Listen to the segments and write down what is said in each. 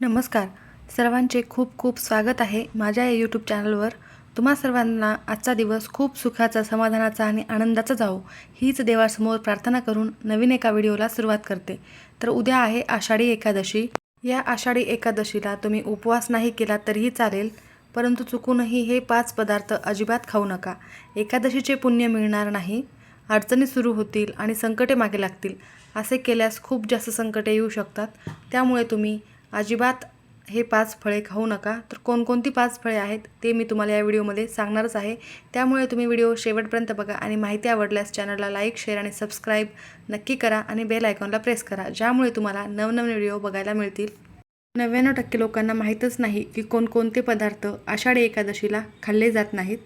नमस्कार. सर्वांचे खूप खूप स्वागत आहे माझ्या या यूट्यूब चॅनलवर तुम्हा सर्वांना आजचा दिवस खूप सुखाचा समाधानाचा आणि आनंदाचा जावो. हीच देवासमोर प्रार्थना करून नवीन एका व्हिडिओला सुरुवात करते. तर उद्या आहे आषाढी एकादशी. या आषाढी एकादशीला तुम्ही उपवास नाही केला तरीही चालेल परंतु चुकूनही हे पाच पदार्थ अजिबात खाऊ नका. एकादशीचे पुण्य मिळणार नाही. अडचणी सुरू होतील आणि संकटे मागे लागतील. असे केल्यास खूप जास्त संकटे येऊ शकतात. त्यामुळे तुम्ही अजिबात हे पाच फळे खाऊ नका. तर कोणकोणती पाच फळे आहेत ते मी तुम्हाला या व्हिडिओमध्ये सांगणारच आहे. त्यामुळे तुम्ही व्हिडिओ शेवटपर्यंत बघा आणि माहिती आवडल्यास चॅनलला लाईक शेअर आणि सबस्क्राईब नक्की करा आणि बेल आयकॉनला प्रेस करा ज्यामुळे तुम्हाला नवनवीन व्हिडिओ बघायला मिळतील. नव्याण्णव टक्के लोकांना माहीतच नाही की कोणकोणते पदार्थ आषाढी एकादशीला खाल्ले जात नाहीत.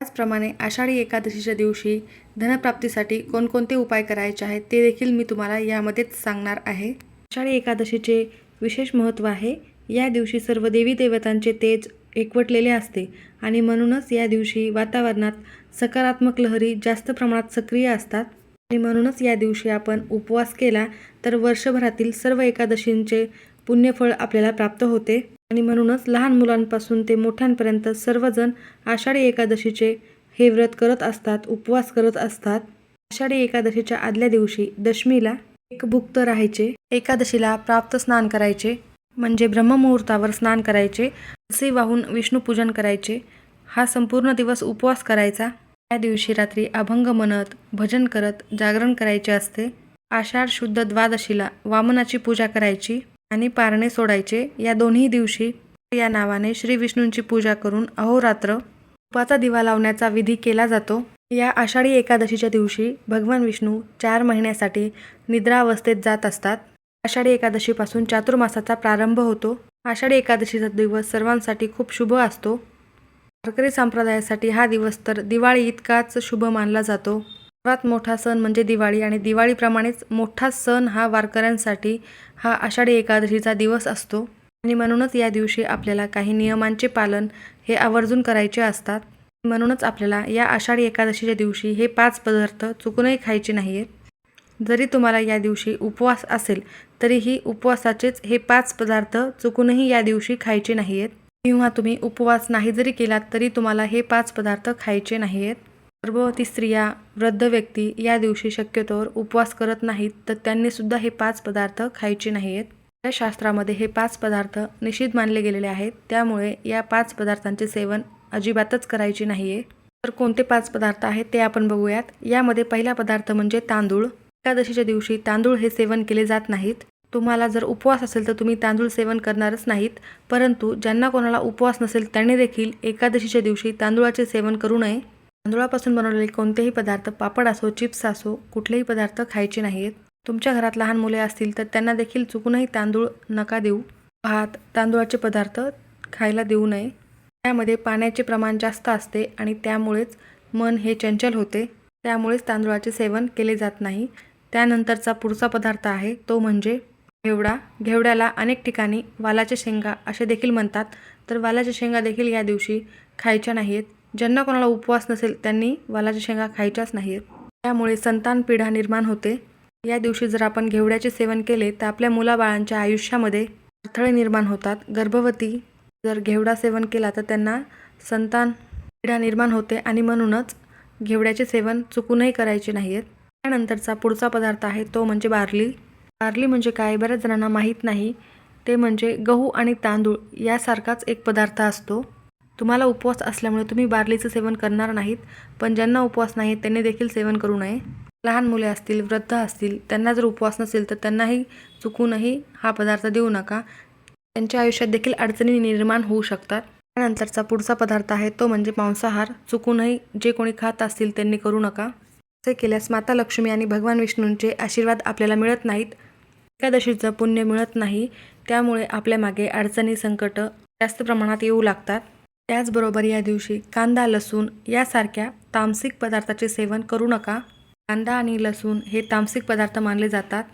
त्याचप्रमाणे आषाढी एकादशीच्या दिवशी धनप्राप्तीसाठी कोणकोणते उपाय करायचे आहेत ते देखील मी तुम्हाला यामध्येच सांगणार आहे. आषाढी एकादशीचे विशेष महत्त्व आहे. या दिवशी सर्व देवी देवतांचे तेज एकवटलेले असते आणि म्हणूनच या दिवशी वातावरणात सकारात्मक लहरी जास्त प्रमाणात सक्रिय असतात. आणि म्हणूनच या दिवशी आपण उपवास केला तर वर्षभरातील सर्व एकादशींचे पुण्यफळ आपल्याला प्राप्त होते. आणि म्हणूनच लहान मुलांपासून ते मोठ्यांपर्यंत सर्वजण आषाढी एकादशीचे हे व्रत करत असतात उपवास करत असतात. आषाढी एकादशीच्या आदल्या दिवशी दशमीला एक भुक्त राहायचे एकादशीला प्राप्त स्नान करायचे म्हणजे ब्रह्ममुहूर्तावर स्नान करायचे असे वाहून विष्णूपूजन करायचे हा संपूर्ण दिवस उपवास करायचा. त्या दिवशी रात्री अभंग म्हणत भजन करत जागरण करायचे असते. आषाढ शुद्ध द्वादशीला वामनाची पूजा करायची आणि पारणे सोडायचे. या दोन्ही दिवशी या नावाने श्री विष्णूंची पूजा करून अहोरात्र उपाचा दिवा लावण्याचा विधी केला जातो. या आषाढी एकादशीच्या दिवशी भगवान विष्णू चार महिन्यासाठी निद्रावस्थेत जात असतात. आषाढी एकादशीपासून चातुर्मासाचा प्रारंभ होतो. आषाढी एकादशीचा दिवस सर्वांसाठी खूप शुभ असतो. वारकरी संप्रदायासाठी हा दिवस तर दिवाळी इतकाच शुभ मानला जातो. सर्वात मोठा सण म्हणजे दिवाळी आणि दिवाळीप्रमाणेच मोठा सण हा वारकऱ्यांसाठी हा आषाढी एकादशीचा दिवस असतो. आणि म्हणूनच या दिवशी आपल्याला काही नियमांचे पालन हे आवर्जून करायचे असतात. म्हणूनच आपल्याला या आषाढी एकादशीच्या दिवशी हे पाच पदार्थ चुकूनही खायचे नाही आहेत जरी तुम्हाला या दिवशी उपवास असेल तरीही उपवासाचेच हे पाच पदार्थ चुकूनही या दिवशी खायचे नाही आहेत किंवा तुम्ही उपवास नाही जरी केलात तरी तुम्हाला हे पाच पदार्थ खायचे नाही आहेत गर्भवती स्त्रिया वृद्ध व्यक्ती या दिवशी शक्यतोवर उपवास करत नाहीत तर त्यांनीसुद्धा हे पाच पदार्थ खायचे नाही आहेत या शास्त्रामध्ये हे पाच पदार्थ निषिद्ध मानले गेलेले आहेत. त्यामुळे या पाच पदार्थांचे सेवन अजिबातच करायची नाही आहे तर कोणते पाच पदार्थ आहेत ते आपण बघूयात. यामध्ये पहिला पदार्थ म्हणजे तांदूळ. एकादशीच्या दिवशी तांदूळ हे सेवन केले जात नाहीत. तुम्हाला जर उपवास असेल तर तुम्ही तांदूळ सेवन करणारच नाहीत. परंतु ज्यांना कोणाला उपवास नसेल त्यांनी देखील एकादशीच्या दिवशी तांदूळाचे सेवन करू नये. तांदूळापासून बनवलेले कोणतेही पदार्थ पापड असो चिप्स असो कुठलेही पदार्थ खायचे नाहीत. तुमच्या घरात लहान मुले असतील तर त्यांना देखील चुकूनही तांदूळ नका देऊ. भात तांदूळाचे पदार्थ खायला देऊ नये. त्यामध्ये पाण्याचे प्रमाण जास्त असते आणि त्यामुळेच मन हे चंचल होते. त्यामुळेच तांदूळाचे सेवन केले जात नाही. त्यानंतरचा पुढचा पदार्थ आहे तो म्हणजे घेवडा. घेवड्याला अनेक ठिकाणी वालाच्या शेंगा असे देखील म्हणतात. तर वालाच्या शेंगा देखील या दिवशी खायच्या नाही आहेत ज्यांना कोणाला उपवास नसेल त्यांनी वालाच्या शेंगा खायच्याच नाही आहेत त्यामुळे संतान पिढा निर्माण होते. या दिवशी जर आपण घेवड्याचे सेवन केले तर आपल्या मुलाबाळांच्या आयुष्यामध्ये अडथळे निर्माण होतात. गर्भवती जर घेवडा सेवन केला तर त्यांना संतान पिढा निर्माण होते आणि म्हणूनच घेवड्याचे सेवन चुकूनही करायचे नाही आहेत त्यानंतरचा पुढचा पदार्थ आहे तो म्हणजे बार्ली. बार्ली म्हणजे काय? बऱ्याच जणांना माहीत नाही. ते म्हणजे गहू आणि तांदूळ यासारखाच एक पदार्थ असतो. तुम्हाला उपवास असल्यामुळे तुम्ही बार्लीचं सेवन करणार नाहीत पण ज्यांना उपवास नाही त्यांनी देखील सेवन करू नये. लहान मुले असतील वृद्ध असतील त्यांना जर उपवास नसेल तर त्यांनाही चुकूनही हा पदार्थ देऊ नका. त्यांच्या आयुष्यात देखील अडचणी निर्माण होऊ शकतात. त्यानंतरचा पुढचा पदार्थ आहे तो म्हणजे मांसाहार. चुकूनही जे कोणी खात असतील त्यांनी करू नका. असे केल्यास माता लक्ष्मी आणि भगवान विष्णूंचे आशीर्वाद आपल्याला मिळत नाहीत. एकादशीचं पुण्य मिळत नाही. त्यामुळे आपल्या मागे अडचणी संकट जास्त प्रमाणात येऊ लागतात. त्याचबरोबर या दिवशी कांदा लसूण यासारख्या तामसिक पदार्थाचे सेवन करू नका. कांदा आणि लसूण हे तामसिक पदार्थ मानले जातात.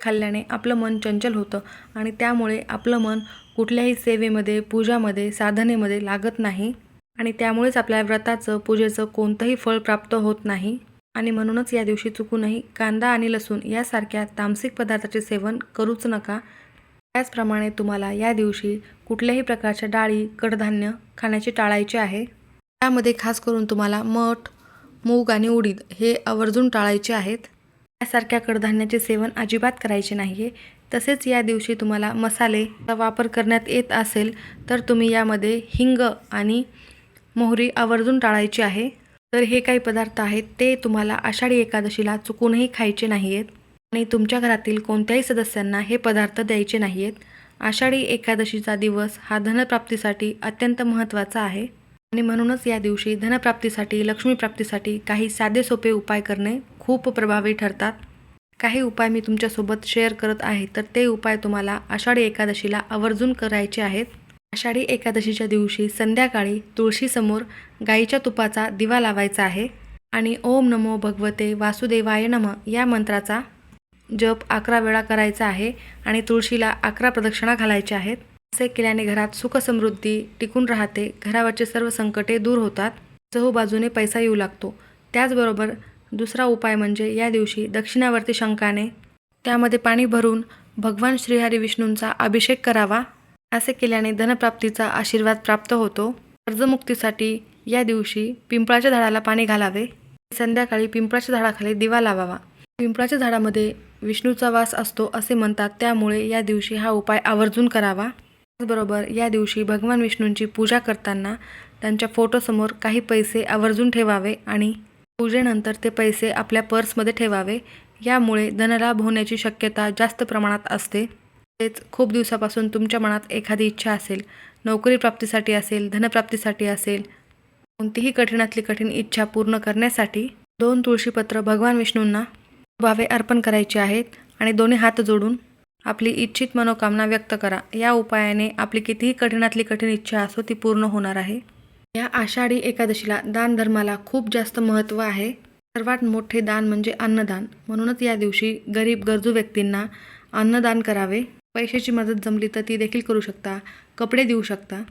खाल्ल्याने आपलं मन चंचल होतं आणि त्यामुळे आपलं मन कुठल्याही सेवेमध्ये पूजामध्ये साधनेमध्ये लागत नाही आणि त्यामुळेच आपल्या व्रताचं पूजेचं कोणतंही फळ प्राप्त होत नाही. आणि म्हणूनच या दिवशी चुकूनही कांदा आणि लसूण यासारख्या तामसिक पदार्थाचे सेवन करूच नका. त्याचप्रमाणे तुम्हाला या दिवशी कुठल्याही प्रकारच्या डाळी कडधान्य खाण्याचे टाळायचे आहे. त्यामध्ये खास करून तुम्हाला मठ मूग आणि उडीद हे आवर्जून टाळायचे आहेत. यासारख्या कडधान्याचे सेवन अजिबात करायचे नाही आहे तसेच या दिवशी तुम्हाला मसालेचा वापर करण्यात येत असेल तर तुम्ही यामध्ये हिंग आणि मोहरी आवर्जून टाळायची आहे. तर हे काही पदार्थ आहेत ते तुम्हाला आषाढी एकादशीला चुकूनही खायचे नाही आहेत आणि तुमच्या घरातील कोणत्याही सदस्यांना हे पदार्थ द्यायचे नाही आहेत आषाढी एकादशीचा दिवस हा धनप्राप्तीसाठी अत्यंत महत्त्वाचा आहे आणि म्हणूनच या दिवशी धनप्राप्तीसाठी लक्ष्मीप्राप्तीसाठी काही साधे सोपे उपाय करणे खूप प्रभावी ठरतात. काही उपाय मी तुमच्यासोबत शेअर करत आहे तर ते उपाय तुम्हाला आषाढी एकादशीला आवर्जून करायचे आहेत. आषाढी एकादशीच्या दिवशी संध्याकाळी तुळशीसमोर गाईच्या तुपाचा दिवा लावायचा आहे आणि ओम नमो भगवते वासुदेवाय नम या मंत्राचा जप अकरा वेळा करायचा आहे आणि तुळशीला अकरा प्रदक्षिणा घालायच्या आहेत. असे केल्याने घरात सुखसमृद्धी टिकून राहते घरावरचे सर्व संकटे दूर होतात. चहूबाजूने पैसा येऊ लागतो. त्याचबरोबर दुसरा उपाय म्हणजे या दिवशी दक्षिणावर्ती शंकाने त्यामध्ये पाणी भरून भगवान श्रीहरी विष्णूंचा अभिषेक करावा. असे केल्याने धनप्राप्तीचा आशीर्वाद प्राप्त होतो. कर्जमुक्तीसाठी या दिवशी पिंपळाच्या झाडाला पाणी घालावे. संध्याकाळी पिंपळाच्या झाडाखाली दिवा लावावा. पिंपळाच्या झाडामध्ये विष्णूचा वास असतो असे म्हणतात त्यामुळे या दिवशी हा उपाय आवर्जून करावा. त्याचबरोबर या दिवशी भगवान विष्णूंची पूजा करताना त्यांच्या फोटोसमोर काही पैसे आवर्जून ठेवावे आणि पूजेनंतर ते पैसे आपल्या पर्समध्ये ठेवावे. यामुळे धनलाभ होण्याची शक्यता जास्त प्रमाणात असते. तेच खूप दिवसापासून तुमच्या मनात एखादी इच्छा असेल. नोकरी प्राप्तीसाठी असेल धनप्राप्तीसाठी असेल. कोणतीही कठीणातली कठीण इच्छा पूर्ण करण्यासाठी दोन तुळशीपत्र भगवान विष्णूंना भावे अर्पण करायचे आहेत आणि दोन्ही हात जोडून आपली इच्छित मनोकामना व्यक्त करा. या उपायाने आपली कितीही कठीणातली कठीण इच्छा असो ती पूर्ण होणार आहे. या आषाढी एकादशीला दान धर्माला खूप जास्त महत्त्व आहे. सर्वात मोठे दान म्हणजे अन्नदान. म्हणूनच या दिवशी गरीब गरजू व्यक्तींना अन्नदान करावे. पैशाची मदत जमली तर ती देखील करू शकता कपडे देऊ शकता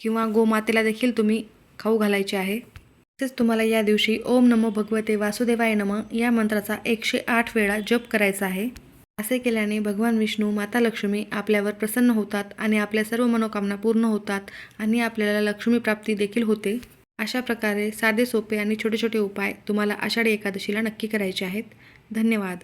किंवा गोमातेला देखील तुम्ही खाऊ घालायचे आहे. तसेच तुम्हाला या दिवशी ओम नमो भगवते वासुदेवाय नम या मंत्राचा एकशे आठ वेळा जप करायचा आहे. असे केल्याने भगवान विष्णू माता लक्ष्मी आपल्यावर प्रसन्न होतात आणि आपल्या सर्व मनोकामना पूर्ण होतात आणि आपल्याला लक्ष्मी प्राप्ती देखील होते. अशा प्रकारे साधे सोपे आणि छोटे छोटे उपाय तुम्हाला आषाढी एकादशीला नक्की करायचे आहेत. धन्यवाद.